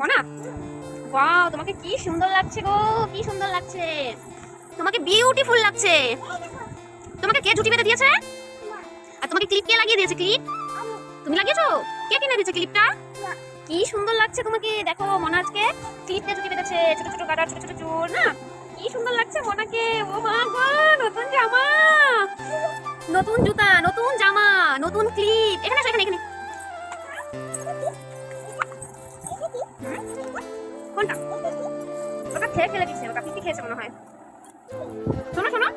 মনা ওয়াও তোমাকে কি সুন্দর লাগছে গো, কি সুন্দর লাগছে। তোমাকে বিউটিফুল লাগছে। তোমাকে কে ঝুটি বেঁধে দিয়েছে? আর তোমাকে ক্লিপ কে লাগিয়ে দিয়েছে ক্লিপ তুমি লাগিয়েছো? কে কিনে দিয়েছে ক্লিপটা কি সুন্দর লাগছে তোমাকে, দেখো মনে আজকে। ক্লিপ দিয়ে ঝুটি বেঁধেছে, ছোট ছোট গাডার ছোট ছোট চুল, না? কি সুন্দর লাগছে মনাকে। ও মা গো, নতুন জামা। নতুন জুতা, নতুন জামা, নতুন ক্লিপ এখানে এখানে এখানে। কোনটা? ওটা খেয়ে ফেলে দিচ্ছে ওটা পিপি খেয়েছে মনে হয়? শোনো শোনো।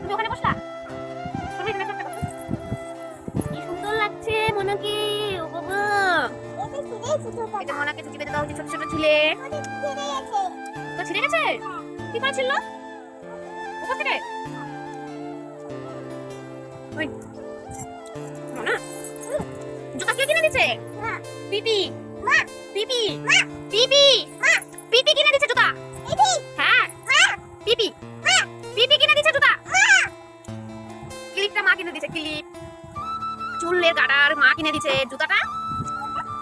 তুমি ওখানে বসলা? এটা মনাকে চুটি বেঁধে দেওয়া হচ্ছে ছোট ছোট চুলে তো ছিঁড়ে গেছে? কি করে ছিল উপর থেকে? কিনে দিচ্ছে পিপি। পিপি। পিপি। পিপি কিনে দিচ্ছে জুতা। হ্যাঁ। পিপি। পিপি কিনে দিচ্ছে জুতা। ক্লিপটা মা কিনে দিচ্ছে ক্লিপ। চুলের গাডার মা কিনে দিচ্ছে জুতাটা।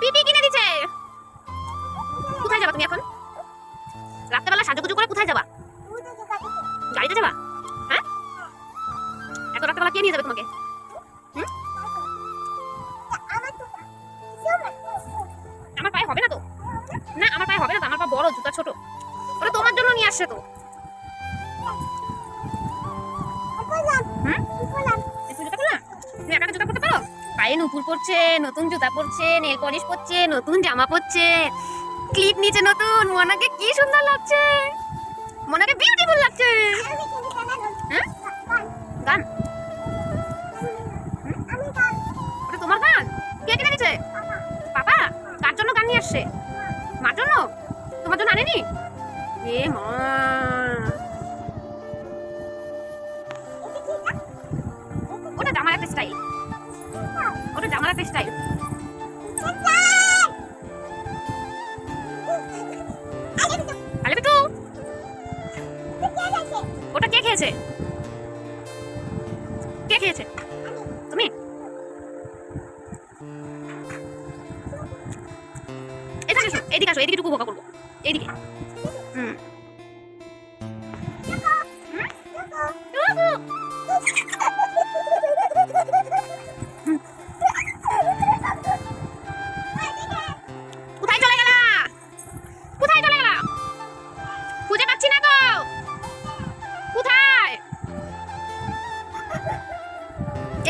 পিপি কিনে দিচ্ছে কোথায় যাবা তুমি এখন? রাত্রেবেলা সাজুগুজু করে কোথায় যাবা? গাড়িতে যাবা? হ্যাঁ। এত রাত্রেবেলা কে নিয়ে যাবে তোমাকে? নিয়ে আসছে তো পায়ে নুপুর পরছে নতুন জুতা পরছে নেল পলিশ পরছে নতুন জামা পরছে। ক্লিপ নিচে নতুন। মনাকে কি সুন্দর লাগছে। মনাকে বিউটিফুল লাগছে। হ্যাঁ? গান? ওটা তোমার গান? কে কিনে দিচ্ছে পাপা? কার জন্য গান নিয়ে আসছে? মার জন্য? তোমার জন্য আনেনি? এ মা ওটা জামার একটা স্টাইল ওটা জামার একটা স্টাইল ওটা কে খেয়েছে কে খেয়েছে তুমি এদিকে আসো, এদিকে টুকু বোকা করব। এদিকে।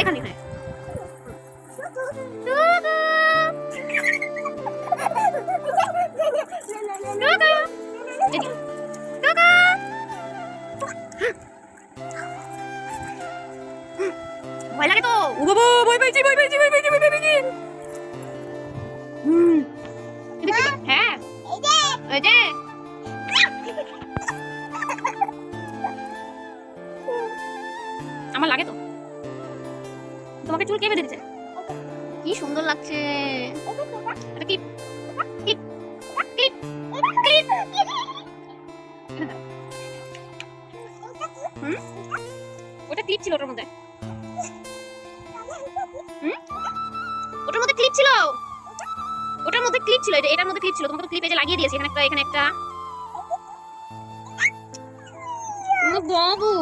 এখানে এখানে ভয় লাগে তো। ও বাবা ভয় পাইছি ভয় পাইছি ভয় পাইছি। তোমাকে চুল কে বেঁধে দিচ্ছে কি সুন্দর লাগছে। এটা কি? ওটা ক্লিপ ছিল ওটার মধ্যে। ওটার মধ্যে ক্লিপ ছিল? ওটার মধ্যে ক্লিপ ছিল এটা এটার মধ্যে ক্লিপ ছিল। তোমাকে তো ক্লিপ যে লাগিয়ে দিয়েছি এখানে একটা এখানে একটা বাবু।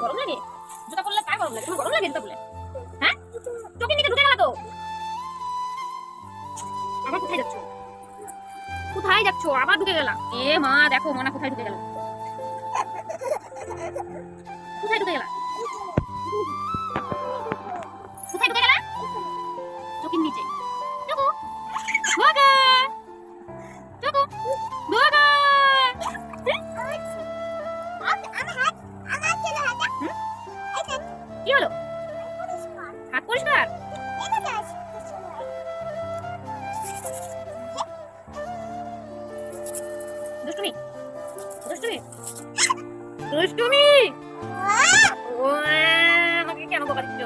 গরম লাগে? জুতা পরলে কার গরম লাগে তোমার গরম লাগে জুতা পরলে? হ্যাঁ? চোখের নিচে ঢুকে গেল তো? আবার কোথায় যাচ্ছ? কোথায় যাচ্ছ? আবার ঢুকে গেলা। এ মা, দেখো, মনা কোথায় ঢুকে গেল? কোথায় ঢুকে গেলা? কোথায় ঢুকে গেলা? চোখের নিচে। টুকু বাগা টুকু দুষ্টুমি দুষ্টুমি আমাকে কেন বকা দিচ্ছ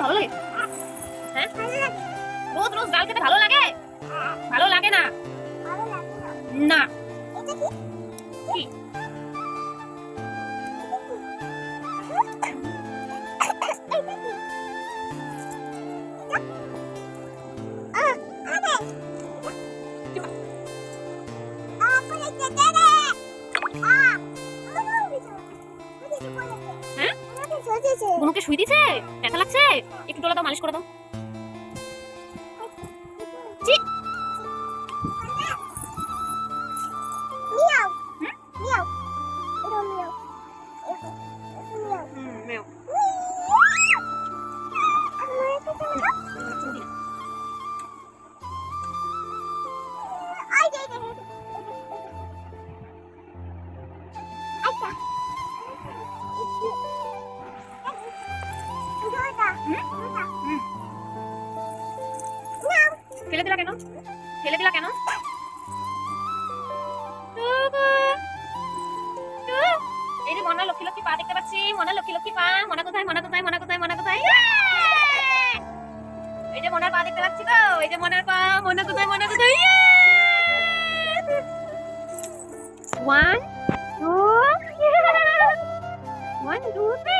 খেতে ভালো লাগে হ্যাঁ রোজ রোজ ডাল খেতে ভালো লাগে। ভালো লাগে না? না। কি? হ্যাঁ বুনুকে শুই দিছে ব্যথা লাগছে? একটু ডোলা দাও মালিশ করে দাও। ফেলে দিলা কেন? ফেলে দিলা কেন। এই যে মনা লক্ষ্মী লক্ষ্মী পা দেখতে পাচ্ছি। মনা লক্ষ্মী লক্ষ্মী পা। মনা কোথায়? মনা কোথায়? মনা কোথায়? মনা কোথায়? ইয়ে! এই যে মনার পা দেখতে পাচ্ছি গো এই যে মনার পা। মনা কোথায়? মনা কোথায়! One two one two three